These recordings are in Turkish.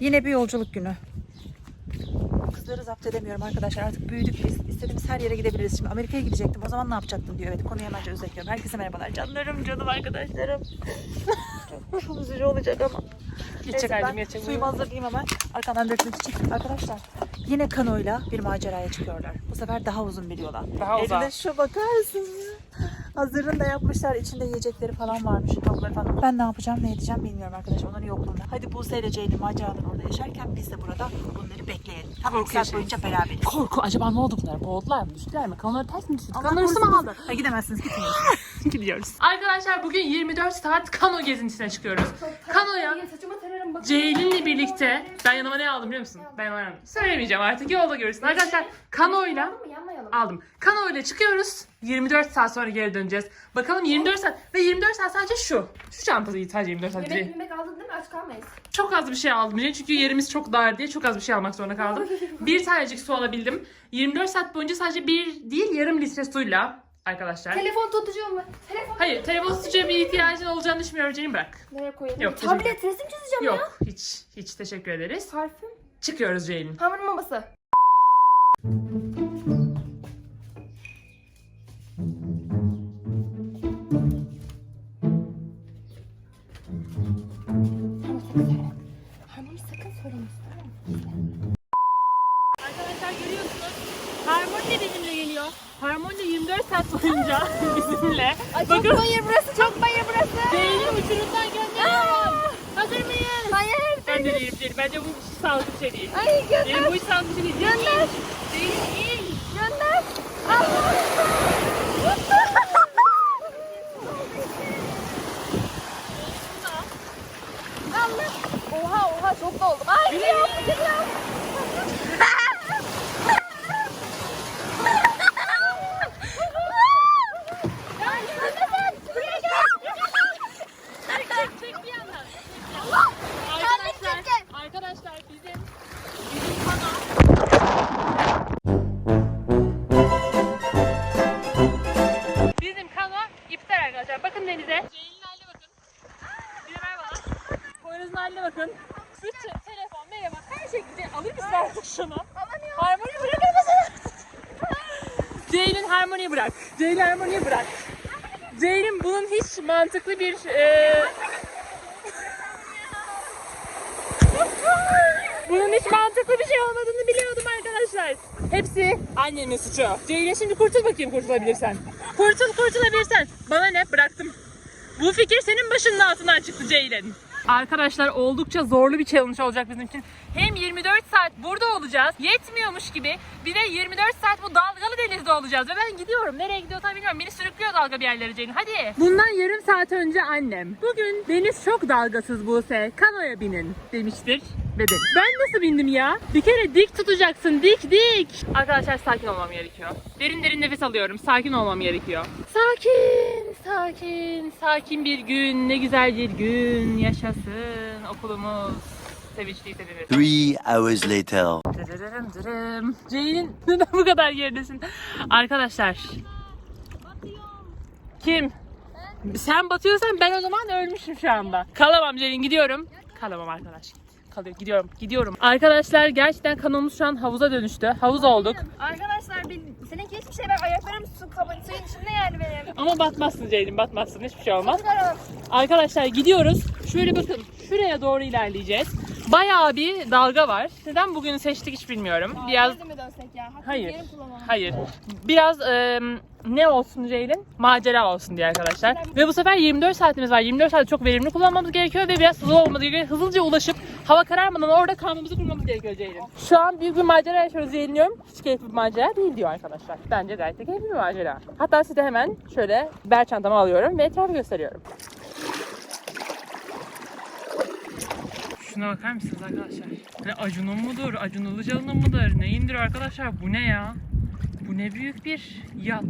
Yine bir yolculuk günü. Kızları zapt edemiyorum arkadaşlar. Artık büyüdük biz. İstediğimiz her yere gidebiliriz. Şimdi Amerika'ya gidecektim. O zaman ne yapacaktım diyor. Evet konuyu hemen özetiyorum. Herkese merhabalar. Canlarım, canım arkadaşlarım. Çok, üzücü olacak ama. Neyse, ben suyumu hazırlayayım hemen. Arkamdan dökmek için. Arkadaşlar yine kanoyla bir maceraya çıkıyorlar. Bu sefer daha uzun bir yola. Daha uzak. Evde şu bakarsın. Hazırını da yapmışlar. İçinde yiyecekleri falan varmış. Falan. Ben ne yapacağım, ne edeceğim bilmiyorum arkadaşlar. Onların yokluğunda. Hadi Buse ile Ceylin maceralar orada yaşarken biz de burada onları bekleyelim. Tam Korku saat boyunca beraberiz. Korku. Acaba ne oldu bunlar? Boğuldular mı? Düştüler mi? Kanları ters mi düştü? Kanları mı aldı? Ha, gidemezsiniz gitmeyin. Gidiyoruz. Arkadaşlar bugün 24 saat kano gezintisine çıkıyoruz. Kanoya. Ceylin'le birlikte ben yanıma ne aldım biliyor musun? Ben yanıma ne aldım? Söylemeyeceğim artık yolda görürsün. Arkadaşlar kanoyla aldım. Kanoyla çıkıyoruz. 24 saat sonra geri döneceğiz. Bakalım 24 saat ve 24 saat sadece şu. Şu çantası sadece 24 saat. Yemek yemek aldın değil mi? Aç kalmayız. Çok az bir şey aldım. Çünkü yerimiz çok dar diye çok az bir şey almak zorunda kaldım. Bir tanecik su alabildim. 24 saat boyunca sadece bir değil yarım litre suyla arkadaşlar. Telefon tutucu mu? Telefon. Hayır, telefon tutucuya bir ihtiyacın olacağını düşünmüyorum Ceylin bırak. Nereye koyalım? Yok, Tablet resim çizeceğim ya. Yok, hiç hiç teşekkür ederiz. Parfüm. Çıkıyoruz Ceylin. Hamur maması. Ay Bakın. çok bayır burası, çok bayır burası. Ceylin uçurumdan gönderiyorum. Hazır mıyız? Hayır. Ben de değilim Ceylin. Bence bu hiç sağlıklı bir şey değil. Ay gönder. Ceylin bu hiç sağlıklı bir şey değil. Gönder. Ceylin in. Gönder. Allah. Oha oha çok doldum. Ay gidiyorum gidiyorum. Bunun hiç mantıklı bir e, Bunun hiç mantıklı bir şey olmadığını biliyordum arkadaşlar. Hepsi annemin suçu. Ceylin şimdi kurtul bakayım kurtulabilirsen. Kurtul kurtulabilirsen. Bana ne bıraktım. Bu fikir senin başının altından çıktı Ceylin. Arkadaşlar oldukça zorlu bir challenge olacak bizim için. Hem 24 saat burada olacağız. Yetmiyormuş gibi bir de 24 saat bu dalgalı denizde olacağız. Ve ben gidiyorum. Nereye gidiyorsam bilmiyorum. Beni sürüklüyor dalga bir yerlere Ceylin. Hadi. Bundan yarım saat önce annem. Bugün deniz çok dalgasız Buse. Kanoya binin demiştir. Dedim. Ben nasıl bindim ya? Bir kere dik tutacaksın. Dik dik. Arkadaşlar sakin olmam gerekiyor. Derin derin nefes alıyorum. Sakin olmam gerekiyor. Sakin, sakin, sakin bir gün. Ne güzel bir gün. Yaşasın okulumuz. Sevinçliyse denir. Three hours later. Ceylin neden bu kadar geridesin? Arkadaşlar. Kim? Sen batıyorsan ben o zaman ölmüşüm şu anda. Kalamam Ceylin gidiyorum. Kalamam arkadaş. Kalıyor gidiyorum gidiyorum. Arkadaşlar gerçekten kanalımız şu an havuza dönüştü. Havuz olduk. Arkadaşlar bir, seninki hiçbir şey ben ayaklarım su kabın suyun içinde yani benim. Ama batmazsın Ceylin batmazsın hiçbir şey olmaz. Arkadaşlar gidiyoruz. Şöyle bakın şuraya doğru ilerleyeceğiz. Bayağı bir dalga var. Neden bugünü seçtik hiç bilmiyorum. Biraz Geri mi dönsek ya? Hakkı Hayır. Hayır. Biraz e, ne olsun Ceylin? Macera olsun diye arkadaşlar. Ve bu sefer 24 saatimiz var. 24 saati çok verimli kullanmamız gerekiyor ve biraz hızlı olmamız gerekiyor. Hızlıca ulaşıp hava kararmadan orada kalmamızı kurmamız gerekiyor Ceylin. Şu an büyük bir macera yaşıyoruz Ceylin'im. Hiç keyifli bir macera değil diyor arkadaşlar. Bence gayet de keyifli bir macera. Hatta size hemen şöyle ber çantamı alıyorum ve etrafı gösteriyorum. Şuna bakar mısınız arkadaşlar? Ne Acun'un mudur? Acun Ilıcalı'nın mıdır? Neyindir arkadaşlar? Bu ne ya? Bu ne büyük bir yat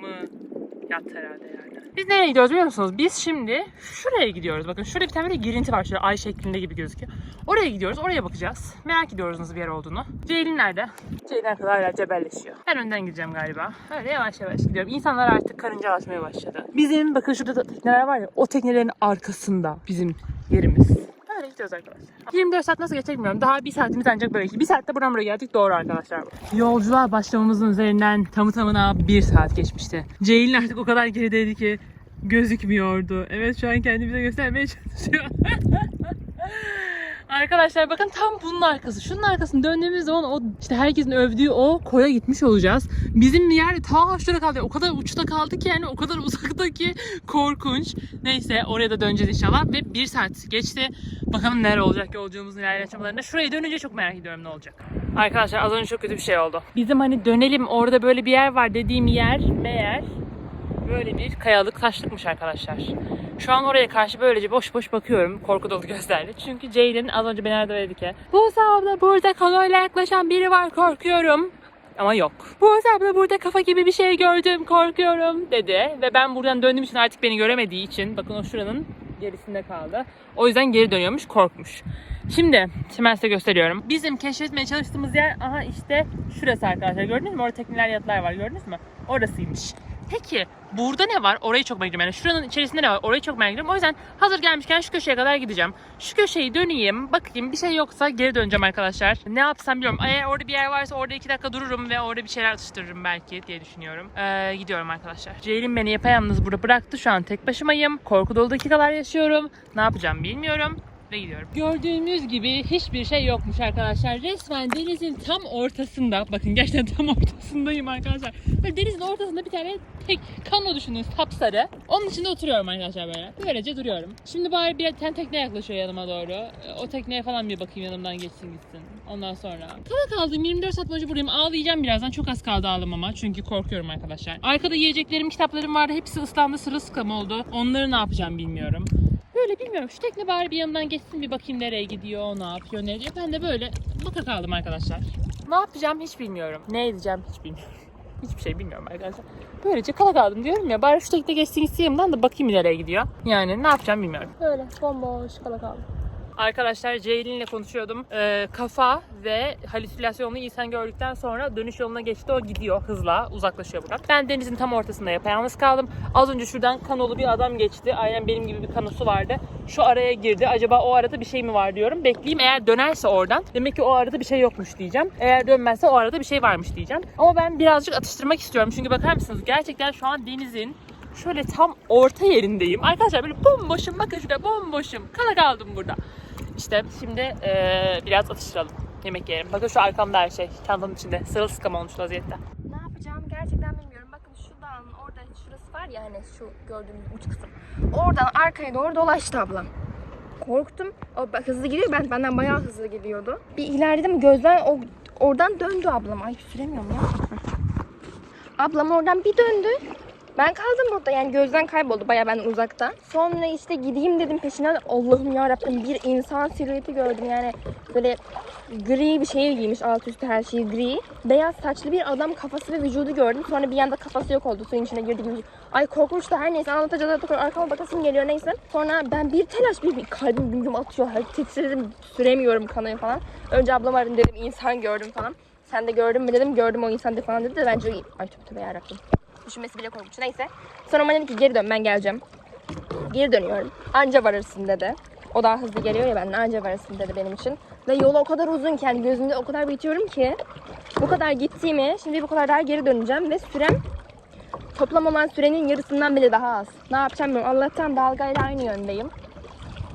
mı? Yat herhalde yani. Biz nereye gidiyoruz biliyor musunuz? Biz şimdi şuraya gidiyoruz. Bakın şurada bir tane böyle girinti var. Şöyle ay şeklinde gibi gözüküyor. Oraya gidiyoruz. Oraya bakacağız. Merak ediyoruz nasıl bir yer olduğunu. Ceylin nerede? Ceylin arkada hala cebelleşiyor. Ben önden gideceğim galiba. Öyle yavaş yavaş gidiyorum. İnsanlar artık karıncalaşmaya başladı. Bizim bakın şurada da tekneler var ya o teknelerin arkasında bizim yerimiz. Öyle gidiyoruz arkadaşlar. 24 saat nasıl geçecek bilmiyorum. Daha bir saatimiz ancak böyle. Bir saatte buram buraya geldik. Doğru arkadaşlar. Yolculuğa başlamamızın üzerinden tamı tamına bir saat geçmişti. Ceylin artık o kadar gerideydi ki gözükmüyordu. Evet şu an kendimize göstermeye çalışıyor. Arkadaşlar bakın tam bunun arkası. Şunun arkasını döndüğümüz zaman o işte herkesin övdüğü o koya gitmiş olacağız. Bizim yer ta şurada kaldı. O kadar uçta kaldı ki yani o kadar uzakta ki korkunç. Neyse oraya da döneceğiz inşallah ve bir saat geçti. Bakalım neler olacak yolculuğumuzun aşamalarında. Şuraya dönünce çok merak ediyorum ne olacak. Arkadaşlar az önce çok kötü bir şey oldu. Bizim hani dönelim orada böyle bir yer var dediğim yer meğer böyle bir kayalık taşlıkmış arkadaşlar. Şu an oraya karşı böylece boş boş bakıyorum korku dolu gözlerle. Çünkü Ceylin az önce beni nerede dedi ki Buse abla burada kanoyla yaklaşan biri var korkuyorum. Ama yok. Buse abla burada kafa gibi bir şey gördüm korkuyorum dedi. Ve ben buradan döndüğüm için artık beni göremediği için bakın o şuranın gerisinde kaldı. O yüzden geri dönüyormuş korkmuş. Şimdi, şimdi ben size gösteriyorum. Bizim keşfetmeye çalıştığımız yer aha işte şurası arkadaşlar. Gördünüz mü? Orada tekneler yatlar var. Gördünüz mü? Orasıymış. Peki burada ne var? Orayı çok merak ediyorum. Yani şuranın içerisinde ne var? Orayı çok merak ediyorum. O yüzden hazır gelmişken şu köşeye kadar gideceğim. Şu köşeyi döneyim. Bakayım bir şey yoksa geri döneceğim arkadaşlar. Ne yapsam bilmiyorum. Eğer orada bir yer varsa orada iki dakika dururum ve orada bir şeyler atıştırırım belki diye düşünüyorum. Ee, gidiyorum arkadaşlar. Ceylin beni yapayalnız burada bıraktı. Şu an tek başımayım. Korku dolu dakikalar yaşıyorum. Ne yapacağım bilmiyorum ve gidiyorum. Gördüğünüz gibi hiçbir şey yokmuş arkadaşlar. Resmen denizin tam ortasında. Bakın gerçekten tam ortasındayım arkadaşlar. Böyle denizin ortasında bir tane tek kano düşünün sapsarı. Onun içinde oturuyorum arkadaşlar böyle. Böylece duruyorum. Şimdi bari bir tane tekne yaklaşıyor yanıma doğru. Ee, O tekneye falan bir bakayım yanımdan geçsin gitsin. Ondan sonra. Kala kaldım 24 saat boyunca buradayım. Ağlayacağım birazdan. Çok az kaldı ağlamama. Çünkü korkuyorum arkadaşlar. Arkada yiyeceklerim, kitaplarım vardı. Hepsi ıslandı, sırılsıklam oldu. Onları ne yapacağım bilmiyorum. Böyle bilmiyorum. Şu tekne bari bir yanından geçsin bir bakayım nereye gidiyor, ne yapıyor, ne ediyor. Ben de böyle baka kaldım arkadaşlar. Ne yapacağım hiç bilmiyorum. Ne edeceğim hiç bilmiyorum. Hiçbir şey bilmiyorum arkadaşlar. Böylece kala kaldım diyorum ya. Bari şu tekne geçsin gitsin da bakayım nereye gidiyor. Yani ne yapacağım bilmiyorum. Böyle bomboş kala kaldım. Arkadaşlar Ceylin ile konuşuyordum. Ee, kafa ve halüsinasyonlu insan gördükten sonra dönüş yoluna geçti. O gidiyor hızla. Uzaklaşıyor buradan. Ben denizin tam ortasında yapayalnız kaldım. Az önce şuradan kanolu bir adam geçti. Aynen benim gibi bir kanosu vardı. Şu araya girdi. Acaba o arada bir şey mi var diyorum. Bekleyeyim eğer dönerse oradan. Demek ki o arada bir şey yokmuş diyeceğim. Eğer dönmezse o arada bir şey varmış diyeceğim. Ama ben birazcık atıştırmak istiyorum. Çünkü bakar mısınız? Gerçekten şu an denizin şöyle tam orta yerindeyim. Arkadaşlar böyle bomboşum. Bakın şurada bomboşum. Kala kaldım burada. İşte şimdi eee, biraz atıştıralım. Yemek yiyelim. Bakın şu arkamda her şey. Çantanın içinde. Sırılsıklam olmuş vaziyette. Ne yapacağım gerçekten bilmiyorum. Bakın şuradan orada şurası var ya hani şu gördüğümüz uç kısım. Oradan arkaya doğru dolaştı ablam. Korktum. O bak hızlı gidiyor. Ben benden bayağı hızlı gidiyordu. Bir ilerledim gözden o oradan döndü ablam. Ay süremiyorum ya. Ablam oradan bir döndü. Ben kaldım burada yani gözden kayboldu bayağı benden uzakta. Sonra işte gideyim dedim peşinden. Allah'ım ya Rabbim bir insan silüeti gördüm yani böyle gri bir şey giymiş alt üstü her şeyi gri. Beyaz saçlı bir adam kafası ve vücudu gördüm. Sonra bir anda kafası yok oldu suyun içine girdi gibi. Ay korkunç da her neyse anlatacağız artık arkama bakasım geliyor neyse. Sonra ben bir telaş bir, bir kalbim gümrüm atıyor. Her titredim süremiyorum kanayı falan. Önce ablam aradım dedim insan gördüm falan. Sen de gördün mü dedim gördüm o insan falan dedi de bence ay tövbe tövbe yarabbim. Düşünmesi bile korkunç. Neyse. Sonra bana dedi ki geri dön ben geleceğim. Geri dönüyorum. Anca varırsın dedi. O daha hızlı geliyor ya benden anca varırsın dedi benim için. Ve yol o kadar uzun ki yani gözümde o kadar bitiyorum ki bu kadar gittiğimi şimdi bu kadar daha geri döneceğim ve sürem toplam olan sürenin yarısından bile daha az. Ne yapacağım bilmiyorum. Allah'tan dalgayla aynı yöndeyim.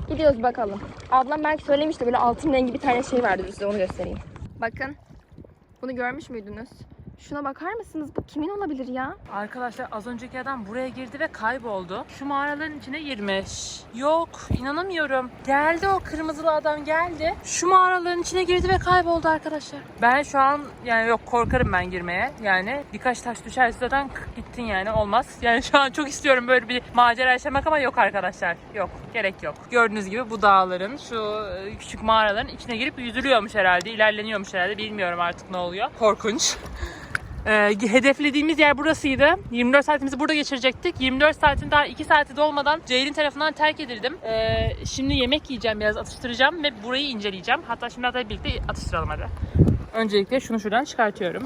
Gidiyoruz bakalım. Ablam belki söylemişti böyle altın rengi bir tane şey vardı size onu göstereyim. Bakın. Bunu görmüş müydünüz? Şuna bakar mısınız? Bu kimin olabilir ya? Arkadaşlar az önceki adam buraya girdi ve kayboldu. Şu mağaraların içine girmiş. Yok inanamıyorum. Geldi o kırmızılı adam geldi. Şu mağaraların içine girdi ve kayboldu arkadaşlar. Ben şu an yani yok korkarım ben girmeye. Yani birkaç taş düşerse zaten gittin yani olmaz. Yani şu an çok istiyorum böyle bir macera yaşamak ama yok arkadaşlar. Yok gerek yok. Gördüğünüz gibi bu dağların şu e, küçük mağaraların içine girip yüzülüyormuş herhalde. ilerleniyormuş herhalde. Bilmiyorum artık ne oluyor. Korkunç. Ee, hedeflediğimiz yer burasıydı. 24 saatimizi burada geçirecektik. 24 saatin daha 2 saati dolmadan Ceylin tarafından terk edildim. Ee, şimdi yemek yiyeceğim, biraz atıştıracağım ve burayı inceleyeceğim. Hatta şimdi hatta birlikte atıştıralım hadi. Öncelikle şunu şuradan çıkartıyorum.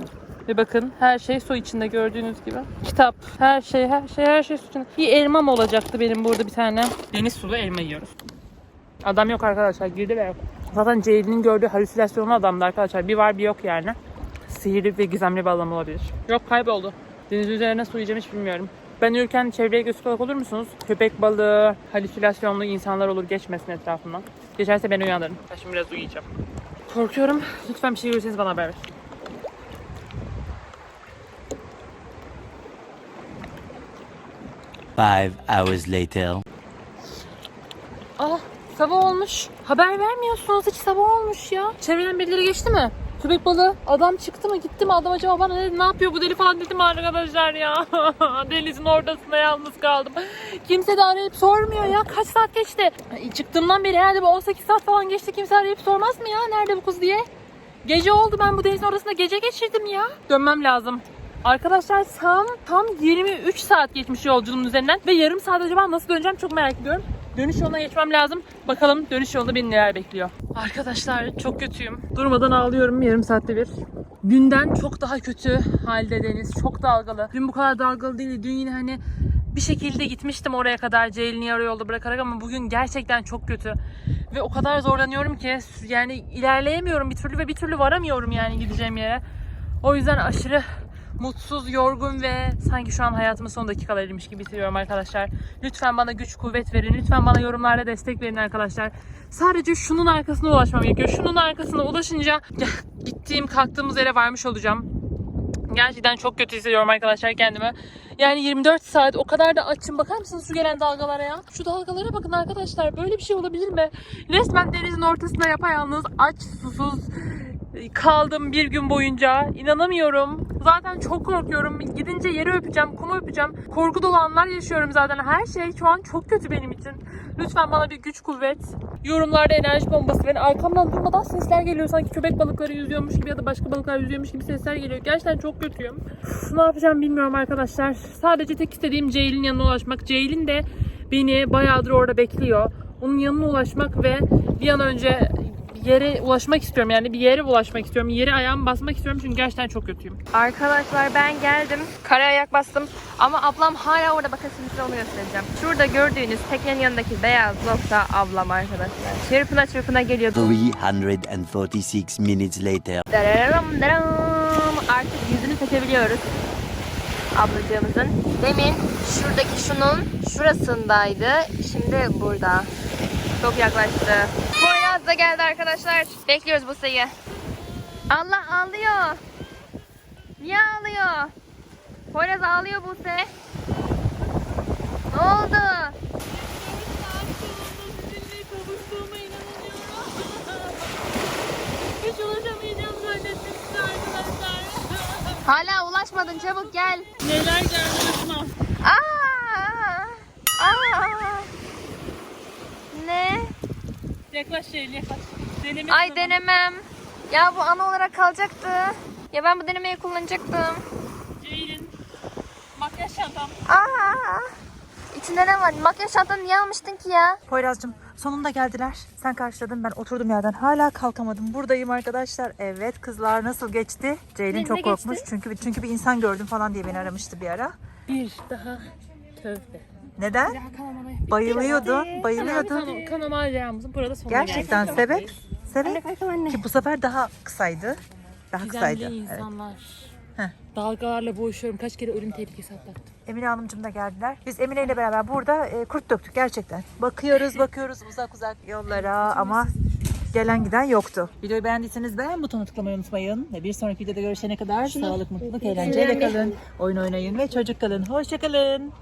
Ve bakın her şey su içinde gördüğünüz gibi. Kitap, her şey, her şey, her şey su içinde. Bir elmam olacaktı benim burada bir tane. Deniz sulu elma yiyoruz. Adam yok arkadaşlar. Girdi yok. Zaten Ceylin'in gördüğü halüsinasyonlu adamdı arkadaşlar. Bir var bir yok yani. Sihirli ve gizemli bir adam olabilir. Yok kayboldu. Deniz üzerine su yiyeceğim hiç bilmiyorum. Ben yürürken çevreye göz kulak olur musunuz? Köpek balığı, halüsinasyonlu insanlar olur geçmesin etrafından. Geçerse beni uyandırın. Ben şimdi biraz uyuyacağım. Korkuyorum. Lütfen bir şey görürseniz bana haber verin. Five hours later. Aa sabah olmuş. Haber vermiyorsunuz hiç sabah olmuş ya. Çevreden birileri geçti mi? Köpek balığı adam çıktı mı gitti mi adam acaba bana ne, ne yapıyor bu deli falan dedim arkadaşlar ya. Denizin ortasında yalnız kaldım. Kimse de arayıp sormuyor ya kaç saat geçti. Ay, Çıktığımdan beri herhalde bir 18 saat falan geçti kimse arayıp sormaz mı ya nerede bu kız diye. Gece oldu ben bu denizin ortasında gece geçirdim ya. Dönmem lazım. Arkadaşlar tam tam 23 saat geçmiş yolculuğumun üzerinden ve yarım saat acaba nasıl döneceğim çok merak ediyorum. Dönüş yoluna geçmem lazım. Bakalım dönüş yolunda beni neler bekliyor. Arkadaşlar çok kötüyüm. Durmadan ağlıyorum yarım saatte bir. Dünden çok daha kötü halde deniz. Çok dalgalı. Dün bu kadar dalgalı değildi. Dün yine hani bir şekilde gitmiştim oraya kadar Ceylin'i yarı yolda bırakarak ama bugün gerçekten çok kötü. Ve o kadar zorlanıyorum ki yani ilerleyemiyorum bir türlü ve bir türlü varamıyorum yani gideceğim yere. O yüzden aşırı mutsuz, yorgun ve sanki şu an hayatımın son dakikalarıymış gibi hissediyorum arkadaşlar. Lütfen bana güç, kuvvet verin. Lütfen bana yorumlarda destek verin arkadaşlar. Sadece şunun arkasına ulaşmam gerekiyor. Şunun arkasına ulaşınca gittiğim, kalktığımız yere varmış olacağım. Gerçekten çok kötü hissediyorum arkadaşlar kendimi. Yani 24 saat o kadar da açım. Bakar mısınız şu gelen dalgalara ya? Şu dalgalara bakın arkadaşlar. Böyle bir şey olabilir mi? Resmen denizin ortasında yapayalnız aç susuz kaldım bir gün boyunca. İnanamıyorum. Zaten çok korkuyorum. Gidince yeri öpeceğim, kumu öpeceğim. Korku dolu anlar yaşıyorum zaten. Her şey şu an çok kötü benim için. Lütfen bana bir güç kuvvet. Yorumlarda enerji bombası verin. Arkamdan durmadan sesler geliyor. Sanki köpek balıkları yüzüyormuş gibi ya da başka balıklar yüzüyormuş gibi sesler geliyor. Gerçekten çok kötüyüm. Üf, ne yapacağım bilmiyorum arkadaşlar. Sadece tek istediğim Ceylin yanına ulaşmak. Ceylin de beni bayağıdır orada bekliyor. Onun yanına ulaşmak ve bir an önce yere ulaşmak istiyorum. Yani bir yere ulaşmak istiyorum. Yere ayağımı basmak istiyorum çünkü gerçekten çok kötüyüm. Arkadaşlar ben geldim. Kara ayak bastım. Ama ablam hala orada bakın şimdi size onu göstereceğim. Şurada gördüğünüz teknenin yanındaki beyaz nokta ablam arkadaşlar. Çırpına çırpına geliyordu. 346 minutes later. Dararam daram. Artık yüzünü seçebiliyoruz. Ablacığımızın. Demin şuradaki şunun şurasındaydı. Şimdi burada. Çok yaklaştı. Da geldi arkadaşlar. Bekliyoruz Buse'yi. Allah ağlıyor. Niye ağlıyor? Poyraz ağlıyor Buse. Ne oldu? Hiç ulaşamayacağım zannettim size arkadaşlar. Hala ulaşmadın çabuk gel. Neler geldi başıma. Aa! Aa! Ne? Yaklaş Ceylin yaklaş. Deneme Ay sınavı. denemem. Ya bu ana olarak kalacaktı. Ya ben bu denemeyi kullanacaktım. Ceylin. Makyaj çantam. Aa! İçinde ne var? Makyaj çantanı niye almıştın ki ya? Poyraz'cığım sonunda geldiler. Sen karşıladın ben oturdum yerden. Hala kalkamadım. Buradayım arkadaşlar. Evet kızlar nasıl geçti? Ceylin Ne- çok ne korkmuş. geçti? Çünkü çünkü bir insan gördüm falan diye beni aramıştı bir ara. Bir daha tövbe. Neden? Bayılıyordun. Bayılıyordun. Kanama, kanama maceramızın burada sonuna Gerçekten geldik. sebep? Sebep? anne. Ki bu sefer daha kısaydı. Daha kısaydı. Gizemli Evet. insanlar. Heh. Dalgalarla boğuşuyorum. Kaç kere ölüm tehlikesi atlattım. Emine Hanımcığım da geldiler. Biz Emine ile beraber burada e, kurt döktük gerçekten. Bakıyoruz bakıyoruz uzak uzak yollara ama gelen giden yoktu. Videoyu beğendiyseniz beğen butonuna tıklamayı unutmayın. Ve bir sonraki videoda görüşene kadar sağlık, mutluluk, eğlenceyle kalın. Oyun oynayın ve çocuk kalın. Hoşçakalın.